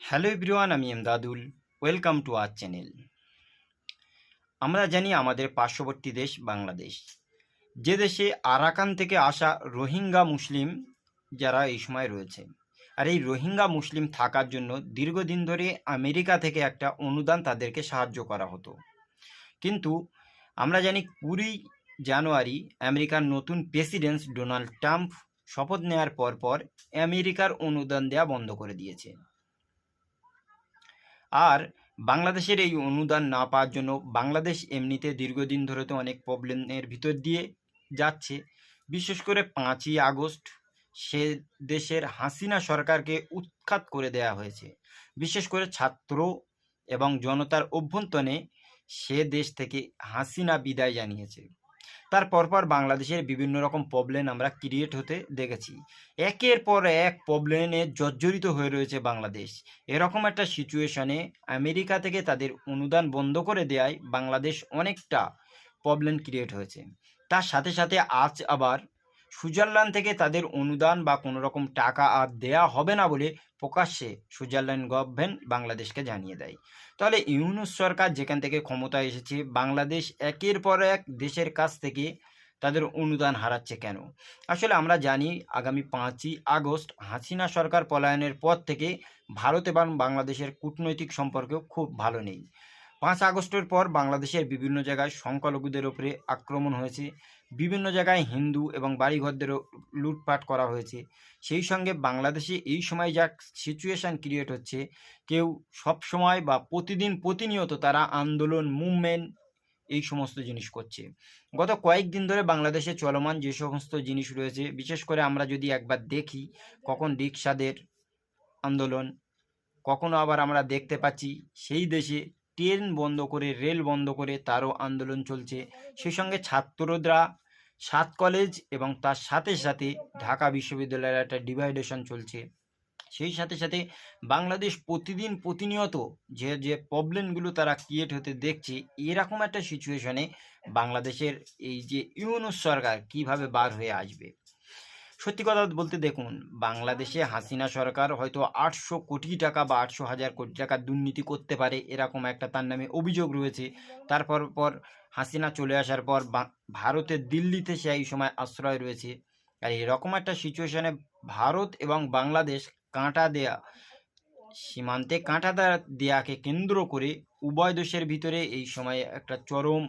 Hello everyone, আমি Emdadul. Welcome to our channel. আমরা জানি আমাদের পার্শ্ববর্তী দেশ বাংলাদেশ। যে দেশে আরাকান থেকে আসা রোহিঙ্গা মুসলিম যারা এই সময় রয়েছে, আর এই রোহিঙ্গা মুসলিম থাকার জন্য দীর্ঘদিন ধরে আমেরিকা থেকে একটা অনুদান তাদেরকে সাহায্য করা হতো। কিন্তু আমরা জানি কুড়ি জানুয়ারি আমেরিকার নতুন প্রেসিডেন্ট ডোনাল্ড ট্রাম্প শপথ নেওয়ার পর পর আমেরিকার অনুদান দেওয়া বন্ধ করে দিয়েছে। আর বাংলাদেশের এই অনুদান না পাওয়ার জন্য বাংলাদেশ এমনিতে দীর্ঘদিন ধরে তো অনেক প্রবলেমের ভিতর দিয়ে যাচ্ছে। বিশেষ করে পাঁচই আগস্ট সে দেশের হাসিনা সরকারকে উৎখাত করে দেয়া হয়েছে। বিশেষ করে ছাত্র এবং জনতার অভ্যন্তরে সে দেশ থেকে হাসিনা বিদায় জানিয়েছে। তার পরপর বাংলাদেশের বিভিন্ন রকম প্রবলেম আমরা ক্রিয়েট হতে দেখেছি। একের পর এক প্রবলেমে জর্জরিত হয়ে রয়েছে বাংলাদেশ। এরকম একটা সিচুয়েশনে আমেরিকা থেকে তাদের অনুদান বন্ধ করে দেওয়ায় বাংলাদেশ অনেকটা প্রবলেম ক্রিয়েট হয়েছে। তার সাথে সাথে আজ আবার সুইজারল্যান্ড থেকে তাদের অনুদান বা কোনো রকম টাকা আর দেয়া হবে না বলে প্রকাশ্যে সুইজারল্যান্ড গভর্নমেন্ট বাংলাদেশকে জানিয়ে দেয়। তাহলে ইউনুস সরকার যেখান থেকে ক্ষমতায় এসেছে, বাংলাদেশ একের পর এক দেশের কাছ থেকে তাদের অনুদান হারাচ্ছে কেন? আসলে আমরা জানি আগামী পাঁচই আগস্ট হাসিনা সরকার পলায়নের পর থেকে ভারত এবং বাংলাদেশের কূটনৈতিক সম্পর্কেও খুব ভালো নেই। পাঁচ আগস্টের পর বাংলাদেশের বিভিন্ন জায়গায় সংখ্যালঘুদের ওপরে আক্রমণ হয়েছে। বিভিন্ন জায়গায় হিন্দু এবং বাড়িঘরদেরও লুটপাট করা হয়েছে। সেই সঙ্গে বাংলাদেশে এই সময় যা সিচুয়েশান ক্রিয়েট হচ্ছে, কেউ সব সময় বা প্রতিদিন প্রতিনিয়ত তারা আন্দোলন মুভমেন্ট এই সমস্ত জিনিস করছে। গত কয়েকদিন ধরে বাংলাদেশে চলমান যে সমস্ত জিনিস রয়েছে, বিশেষ করে আমরা যদি একবার দেখি কখন রিক্সাদের আন্দোলন, কখনো আবার আমরা দেখতে পাচ্ছি সেই দেশে ট্রেন বন্ধ করে, রেল বন্ধ করে তারও আন্দোলন চলছে। সেই সঙ্গে ছাত্ররা, সাত কলেজ এবং তার সাথে সাথে ঢাকা বিশ্ববিদ্যালয়ের একটা ডিভাইডেশন চলছে। সেই সাথে সাথে বাংলাদেশ প্রতিদিন প্রতিনিয়ত যে যে প্রবলেমগুলো তারা ক্রিয়েট হতে দেখছে, এরকম একটা সিচুয়েশনে বাংলাদেশের এই যে ইউনুস সরকার কীভাবে বার হয়ে আসবে। সত্যি কথা বলতে দেখুন, বাংলাদেশে হাসিনা সরকার হয়তো আটশো কোটি টাকা বা আটশো হাজার কোটি টাকা দুর্নীতি করতে পারে এরকম একটা তার নামে অভিযোগ রয়েছে। তারপর পর হাসিনা চলে আসার পর ভারতের দিল্লিতে সে এই সময় আশ্রয় রয়েছে। আর এরকম একটা সিচুয়েশনে ভারত এবং বাংলাদেশ কাঁটা দেয়া, সীমান্তে কাঁটা দেয়াকে কেন্দ্র করে উভয় দেশের ভিতরে এই সময়ে একটা চরম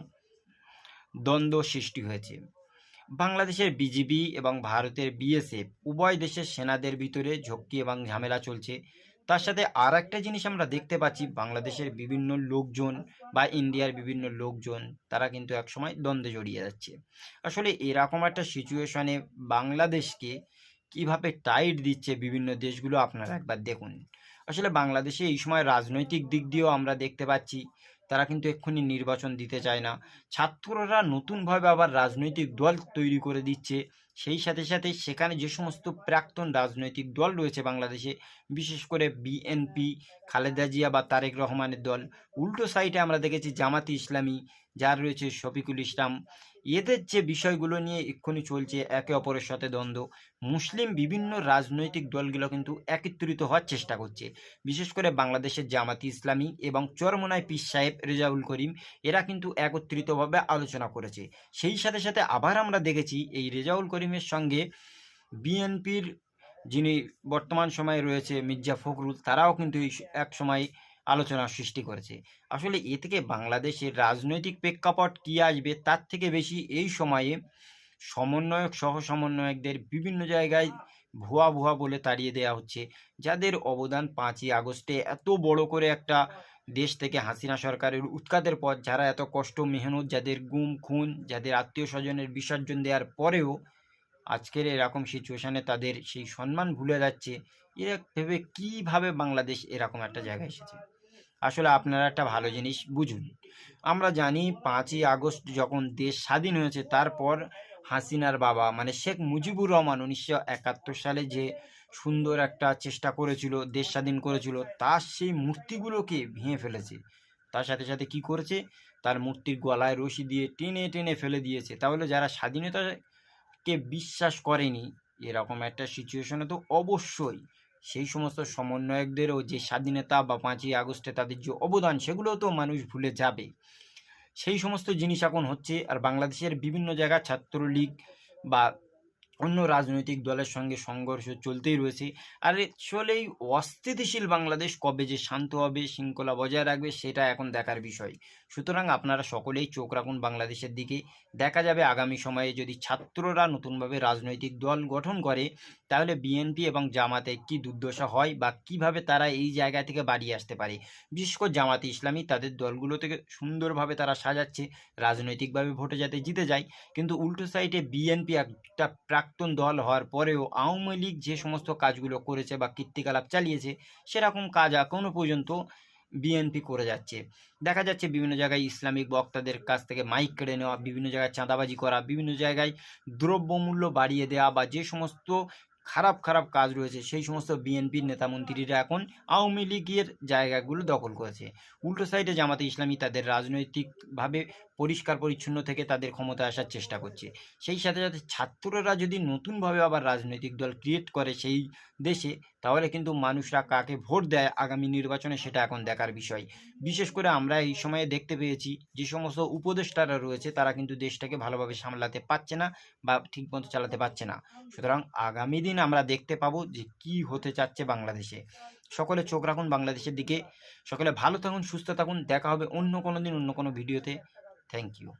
দ্বন্দ্ব সৃষ্টি হয়েছে। বাংলাদেশের বিজিবি এবং ভারতের বিএসএফ উভয় দেশের সেনাদের ভিতরে ঝক্কি এবং ঝামেলা চলছে। তার সাথে আর একটা জিনিস আমরা দেখতে পাচ্ছি, বাংলাদেশের বিভিন্ন লোকজন বা ইন্ডিয়ার বিভিন্ন লোকজন, তারা কিন্তু একসময় দ্বন্দ্বে জড়িয়ে যাচ্ছে। আসলে এরকম একটা সিচুয়েশনে বাংলাদেশকে কীভাবে টাইট দিচ্ছে বিভিন্ন দেশগুলো, আপনারা একবার দেখুন। আসলে বাংলাদেশে এই সময় রাজনৈতিক দিক দিয়েও আমরা দেখতে পাচ্ছি তারা কিন্তু এক্ষুনি নির্বাচন দিতে চায় না। ছাত্ররা নতুনভাবে আবার রাজনৈতিক দল তৈরি করে দিচ্ছে। সেই সাথে সাথে সেখানে যে সমস্ত প্রাক্তন রাজনৈতিক দল রয়েছে বাংলাদেশে, বিশেষ করে বিএনপি, খালেদা জিয়া বা তারেক রহমানের দল। উল্টো সাইডে আমরা দেখেছি জামাতি ইসলামী, যার রয়েছে শফিকুল ইসলাম। এদের যে বিষয়গুলো নিয়ে এক্ষুনি চলছে, একে অপরের সাথে দ্বন্দ্ব, মুসলিম বিভিন্ন রাজনৈতিক দলগুলো কিন্তু একত্রিত হওয়ার চেষ্টা করছে। বিশেষ করে বাংলাদেশের জামাতি ইসলামী এবং চরমোনাই পীর সাহেব রেজাউল করিম, এরা কিন্তু একত্রিতভাবে আলোচনা করেছে। সেই সাথে সাথে আবার আমরা দেখেছি, এই রেজাউল করিমের সঙ্গে বিএনপির যিনি বর্তমান সময়ে রয়েছে মির্জা ফখরুল, তারাও কিন্তু এক সময় আলোচনা সৃষ্টি করেছে। আসলে এ থেকে বাংলাদেশের রাজনৈতিক প্রেক্ষাপট কী আসবে, তার থেকে বেশি এই সময়ে সমন্বয়ক সহ সমন্বয়কদের বিভিন্ন জায়গায় ভুয়া ভুয়া বলে তাড়িয়ে দেওয়া হচ্ছে। যাদের অবদান পাঁচই আগস্টে এত বড় করে একটা দেশ থেকে হাসিনা সরকারের উৎখাতের পর যারা এত কষ্ট, মেহনত, যাদের গুম, খুন, যাদের আত্মীয় স্বজনের বিসর্জন দেওয়ার পরেও আজকের এরকম সিচুয়েশানে তাদের সেই সম্মান ভুলে যাচ্ছে, এরা ভেবে কীভাবে বাংলাদেশ এরকম একটা জায়গায় এসেছে? আসলে আপনারা একটা ভালো জিনিস বুঝুন। আমরা জানি পাঁচই আগস্ট যখন দেশ স্বাধীন হয়েছে, তারপর হাসিনার বাবা মানে শেখ মুজিবুর রহমান উনিশশো একাত্তর সালে যে সুন্দর একটা চেষ্টা করেছিল, দেশ স্বাধীন করেছিল, তার সেই মূর্তিগুলোকে ভেঙে ফেলেছে। তার সাথে সাথে কি করেছে? তার মূর্তির গলায় রশি দিয়ে টেনে টেনে ফেলে দিয়েছে। তাহলে যারা স্বাধীনতাকে বিশ্বাস করেনি, এরকম একটা সিচুয়েশনে তো অবশ্যই সেই সমস্ত সমন্বয়কদেরও যে স্বাধীনতা বা পাঁচই আগস্টে তাদের যে অবদান, সেগুলোও তো মানুষ ভুলে যাবে। সেই সমস্ত জিনিস এখন হচ্ছে, আর বাংলাদেশের বিভিন্ন জায়গায় ছাত্রলীগ বা অন্য রাজনৈতিক দলের সঙ্গে সংঘর্ষ চলতেই রয়েছে। আর আসলে এই অস্থিতিশীল বাংলাদেশ কবে যে শান্ত হবে, শৃঙ্খলা বজায় রাখবে, সেটা এখন দেখার বিষয়। সুতরাং আপনারা সকলেই চোখ রাখুন বাংলাদেশের দিকে। দেখা যাবে আগামী সময়ে যদি ছাত্ররা নতুনভাবে রাজনৈতিক দল গঠন করে, তাহলে বিএনপি এবং জামাতে কি দুর্দশা হয় বা কীভাবে তারা এই জায়গা থেকে বাড়িয়ে আসতে পারে? বিশেষ করে জামাতে ইসলামী তাদের দলগুলো থেকে সুন্দরভাবে তারা সাজাচ্ছে, রাজনৈতিকভাবে ভোটে যাতে জিতে যায়। কিন্তু উল্টো সাইডে বিএনপি একটা প্রাক্তন দল হওয়ার পরেও আওয়ামী লীগ যে সমস্ত কাজগুলো করেছে বা কীর্তিকলাপ চালিয়েছে, সেরকম কাজ এখনও পর্যন্ত বিএনপি করে যাচ্ছে। দেখা যাচ্ছে বিভিন্ন জায়গায় ইসলামিক বক্তাদের কাছ থেকে মাইক কেড়ে নেওয়া, বিভিন্ন জায়গায় চাঁদাবাজি করা, বিভিন্ন জায়গায় দ্রব্যমূল্য বাড়িয়ে দেওয়া বা যে সমস্ত খারাপ খারাপ কাজ রয়েছে, সেই সমস্ত বিএনপির নেতামন্ত্রীরা এখন আওয়ামী লীগের জায়গাগুলো দখল করেছে। উল্টো সাইডে জামাতে ইসলামী তাদের রাজনৈতিকভাবে পরিষ্কার পরিচ্ছন্ন থেকে তাদের ক্ষমতা আসার চেষ্টা করছে। সেই সাথে সাথে ছাত্ররা যদি নতুনভাবে আবার রাজনৈতিক দল ক্রিয়েট করে সেই দেশে, তাহলে কিন্তু মানুষরা কাকে ভোট দেয় আগামী নির্বাচনে সেটা এখন দেখার বিষয়। বিশেষ করে আমরা এই সময়ে দেখতে পেয়েছি যে সমস্ত উপদেষ্টারা রয়েছে, তারা কিন্তু দেশটাকে ভালোভাবে সামলাতে পারছে না বা ঠিকমতো চালাতে পারছে না। সুতরাং আগামী দিন আমরা দেখতে পাবো যে কি হতে চাচ্ছে বাংলাদেশে। সকলে চোখ রাখুন বাংলাদেশের দিকে। সকলে ভালো থাকুন, সুস্থ থাকুন। দেখা হবে অন্য কোনো দিন, অন্য কোনো ভিডিওতে। Thank you.